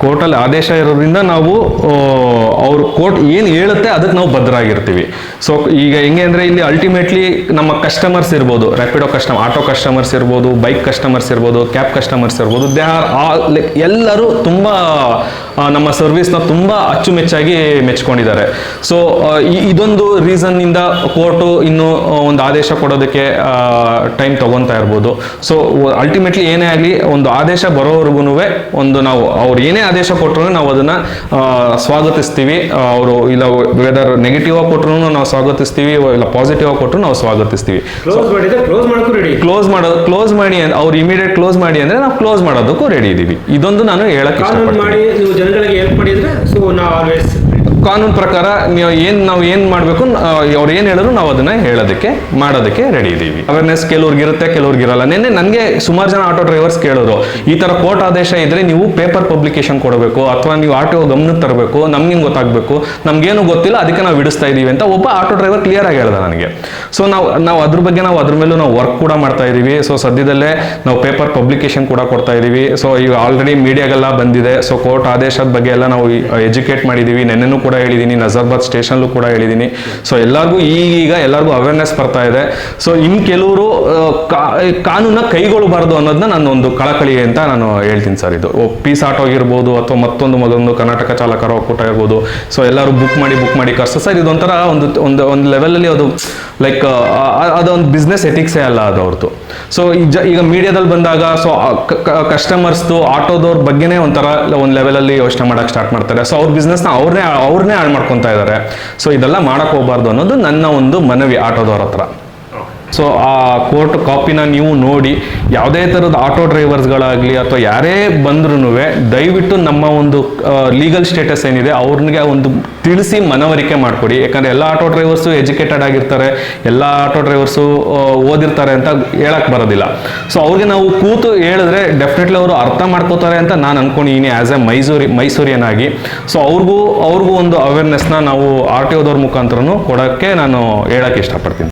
ಕೋರ್ಟಲ್ಲಿ ಆದೇಶ ಇರೋದ್ರಿಂದ ನಾವು ಅವ್ರ ಕೋರ್ಟ್ ಏನು ಹೇಳುತ್ತೆ ಅದಕ್ಕೆ ನಾವು ಬದ್ಧರಾಗಿರ್ತೀವಿ ಸೊ ಈಗ ಹೆಂಗೆ ಅಂದರೆ ಇಲ್ಲಿ ಅಲ್ಟಿಮೇಟ್ಲಿ ನಮ್ಮ ಕಸ್ಟಮರ್ಸ್ ಇರ್ಬೋದು ರ್ಯಾಪಿಡೋ ಕಸ್ಟಮರ್ ಆಟೋ ಕಸ್ಟಮರ್ಸ್ ಇರ್ಬೋದು ಬೈಕ್ ಕಸ್ಟಮರ್ಸ್ ಇರ್ಬೋದು ಕ್ಯಾಬ್ ಕಸ್ಟಮರ್ಸ್ ಇರ್ಬೋದು ದೇ ಆರ್ ಆಲ್ ಎಲ್ಲರೂ ತುಂಬ ನಮ್ಮ ಸರ್ವಿಸ್ನ ತುಂಬ ಅಚ್ಚುಮೆಚ್ಚಾಗಿ ಮೆಚ್ಕೊಂಡಿದ್ದಾರೆ. ಸೊ ಇದೊಂದು ರೀಸನ್ನಿಂದ ಕೋರ್ಟು ಇನ್ನು ಒಂದು ಆದೇಶ ಕೊಡೋದಕ್ಕೆ ಟೈಮ್ ತಗೊತಾ ಇರ್ಬೋದು. ಸೊ ಅಲ್ಟಿಮೇಟ್ಲಿ ಏನೇ ಆಗಲಿ ಒಂದು ಆದೇಶ ಬರೋವರೆಗೂ ಒಂದು ನಾವು ಅವ್ರು ಏನೇ ಆದೇಶ ಕೊಟ್ಟರು ನಾವು ಅದನ್ನ ಸ್ವಾಗತಿಸ್ತೀವಿ. ಅವರು ಇಲ್ಲ ವೆದರ್ ನೆಗೆಟಿವ್ ಆಗಿ ಕೊಟ್ಟರು ನಾವು ಸ್ವಾಗತಿಸ್ತೀವಿ ಇಲ್ಲ ಪಾಸಿಟಿವ್ ಆಗಿ ಕೊಟ್ಟರು ನಾವು ಸ್ವಾಗತಿಸ್ತೀವಿ. ಕ್ಲೋಸ್ ಮಾಡೋದು ಕ್ಲೋಸ್ ಮಾಡಿ ಅವ್ರು ಇಮಿಡಿಯೇಟ್ ಕ್ಲೋಸ್ ಮಾಡಿ ಅಂದ್ರೆ ನಾವು ಕ್ಲೋಸ್ ಮಾಡೋದಕ್ಕೂ ರೆಡಿ ಇದ್ದೀವಿ ಇದೊಂದು ನಾನು ಹೇಳಕ್ಕೆ ಇಷ್ಟಪಡ್ತೀನಿ. ಮಾಡಿ ನೀವು ಜನಗಳಿಗೆ ಕಾನೂನು ಪ್ರಕಾರ ನೀವು ಏನು ನಾವು ಏನು ಮಾಡಬೇಕು ಅವ್ರು ಏನು ಹೇಳಿದ್ರು ನಾವು ಅದನ್ನ ಹೇಳೋದಕ್ಕೆ, ಮಾಡೋದಕ್ಕೆ ರೆಡಿ ಇದ್ದೀವಿ ಅವೇರ್ನೆಸ್ ಕೆಲವ್ರಿಗೆ ಇರುತ್ತೆ, ಕೆಲವ್ರಿಗೆ ಇರಲ್ಲ. ನಿನ್ನೆ ನನಗೆ ಸುಮಾರು ಜನ ಆಟೋ ಡ್ರೈವರ್ಸ್ ಕೇಳೋರು ಈ ತರ ಕೋರ್ಟ್ ಆದೇಶ ಇದ್ರೆ ನೀವು ಪೇಪರ್ ಪಬ್ಲಿಕೇಶನ್ ಕೊಡಬೇಕು, ಅಥವಾ ನೀವು ಆಟೋ ಗಮನಕ್ಕೆ ತರಬೇಕು, ನಮ್ಗೆ ಹೆಂಗ್ ಗೊತ್ತಾಗಬೇಕು, ನಮ್ಗೇನು ಗೊತ್ತಿಲ್ಲ, ಅದಕ್ಕೆ ನಾವು ಬಿಡಿಸ್ತಾ ಇದೀವಿ. ಅಂತ ಒಬ್ಬ ಆಟೋ ಡ್ರೈವರ್ ಕ್ಲಿಯರ್ ಆಗಿ ಹೇಳ್ದ ನನಗೆ. ಸೊ ನಾವು ನಾವು ಅದ್ರ ಬಗ್ಗೆ ನಾವು ಅದ್ರ ಮೇಲೂ ನಾವು ವರ್ಕ್ ಕೂಡ ಮಾಡ್ತಾ ಇದೀವಿ. ಸೊ ಸದ್ಯದಲ್ಲೇ ನಾವು ಪೇಪರ್ ಪಬ್ಲಿಕೇಶನ್ ಕೂಡ ಕೊಡ್ತಾ ಇದೀವಿ. ಸೊ ಈಗ ಆಲ್ರೆಡಿ ಮೀಡಿಯಾಗೆಲ್ಲ ಬಂದಿದೆ. ಸೊ ಕೋರ್ಟ್ ಆದೇಶದ ಬಗ್ಗೆ ಎಲ್ಲ ನಾವು ಎಜುಕೇಟ್ ಮಾಡಿದೀವಿ. ನೆನ್ನೆನೂ ಕೂಡ ಹೇಳಿದ್ದೀನಿ ನಜರ್ಬಾದ್ ಸ್ಟೇಷನ್ಲೂ ಕೂಡ ಹೇಳಿದ್ದೀನಿ ಸೊ ಎಲ್ಲರಿಗೂ ಈಗೀಗ ಎಲ್ಲರಿಗೂ ಅವೇರ್ನೆಸ್ ಬರ್ತಾ ಇದೆ. ಸೊ ಇನ್ನು ಕೆಲವರು ಕಾನೂನ ಕೈಗೊಳ್ಳಬಾರ್ದು ಅನ್ನೋದನ್ನ ನಾನು ಒಂದು ಕಳಕಳಿ ಅಂತ ನಾನು ಹೇಳ್ತೀನಿ ಸರ್ ಇದು. ಪೀಸ್ ಆಟೋ ಆಗಿರ್ಬೋದು ಅಥವಾ ಮತ್ತೊಂದು ಮಗದೊಂದು ಕರ್ನಾಟಕ ಚಾಲಕರ ಒಕ್ಕೂಟ ಇರ್ಬೋದು. ಸೊ ಎಲ್ಲರೂ ಬುಕ್ ಮಾಡಿ ಬುಕ್ ಮಾಡಿ ಕರ್ಸ. ಸರ್, ಇದೊಂಥರ ಒಂದು ಒಂದು ಒಂದು ಲೆವೆಲಲ್ಲಿ ಅದು ಲೈಕ್ ಅದೊಂದು ಬಿಸ್ನೆಸ್ ಎಥಿಕ್ಸೇ ಅಲ್ಲ ಅದು ಅವ್ರದ್ದು ಸೊ ಈಗ ಮೀಡಿಯಾದಲ್ಲಿ ಬಂದಾಗ ಸೊ ಕಸ್ಟಮರ್ಸ್ದು ಆಟೋದವ್ರ ಬಗ್ಗೆನೇ ಒಂಥರ, ಒಂದು ಲೆವೆಲಲ್ಲಿ ಯೋಚನೆ ಮಾಡೋಕ್ಕೆ ಸ್ಟಾರ್ಟ್ ಮಾಡ್ತಾರೆ. ಸೊ ಅವ್ರ ಬಿಸ್ನೆಸ್ನ ಅವ್ರನ್ನೇ ಅವ್ರನ್ನೇ ಹಾಳು ಮಾಡ್ಕೊತಾ ಇದ್ದಾರೆ ಸೊ ಇದೆಲ್ಲ ಮಾಡಕ್ ಹೋಗ್ಬಾರ್ದು ಅನ್ನೋದು ನನ್ನ ಒಂದು ಮನವಿ ಆಟೋದವ್ರ ಹತ್ರ. ಸೊ ಆ ಕೋರ್ಟ್ ಕಾಪಿನ ನೀವು ನೋಡಿ, ಯಾವುದೇ ಥರದ ಆಟೋ ಡ್ರೈವರ್ಸ್ಗಳಾಗಲಿ ಅಥವಾ ಯಾರೇ ಬಂದ್ರೂ ದಯವಿಟ್ಟು ನಮ್ಮ ಒಂದು ಲೀಗಲ್ ಸ್ಟೇಟಸ್ ಏನಿದೆ ಅವ್ರಿಗೆ ಒಂದು ತಿಳಿಸಿ ಮನವರಿಕೆ ಮಾಡಿಕೊಡಿ. ಯಾಕಂದರೆ ಎಲ್ಲ ಆಟೋ ಡ್ರೈವರ್ಸು ಎಜುಕೇಟೆಡ್ ಆಗಿರ್ತಾರೆ, ಎಲ್ಲ ಆಟೋ ಡ್ರೈವರ್ಸು ಓದಿರ್ತಾರೆ ಅಂತ ಹೇಳಕ್ಕೆ ಬರೋದಿಲ್ಲ. ಸೊ ಅವ್ರಿಗೆ ನಾವು ಕೂತು ಹೇಳಿದ್ರೆ ಡೆಫಿನೆಟ್ಲಿ ಅವರು ಅರ್ಥ ಮಾಡ್ಕೋತಾರೆ ಅಂತ ನಾನು ಅನ್ಕೊಂಡಿದ್ದೀನಿ ಆ್ಯಸ್ ಎ ಮೈಸೂರಿ ಮೈಸೂರಿಯನ್ ಆಗಿ ಸೊ ಅವ್ರಿಗೂ ಅವ್ರಿಗೂ ಒಂದು ಅವೇರ್ನೆಸ್ನ ನಾವು ಆರ್ ಟಿ ಒದವ್ರ ಮುಖಾಂತರನು ಕೊಡೋಕ್ಕೆ ನಾನು ಹೇಳಕ್ಕೆ ಇಷ್ಟಪಡ್ತೀನಿ.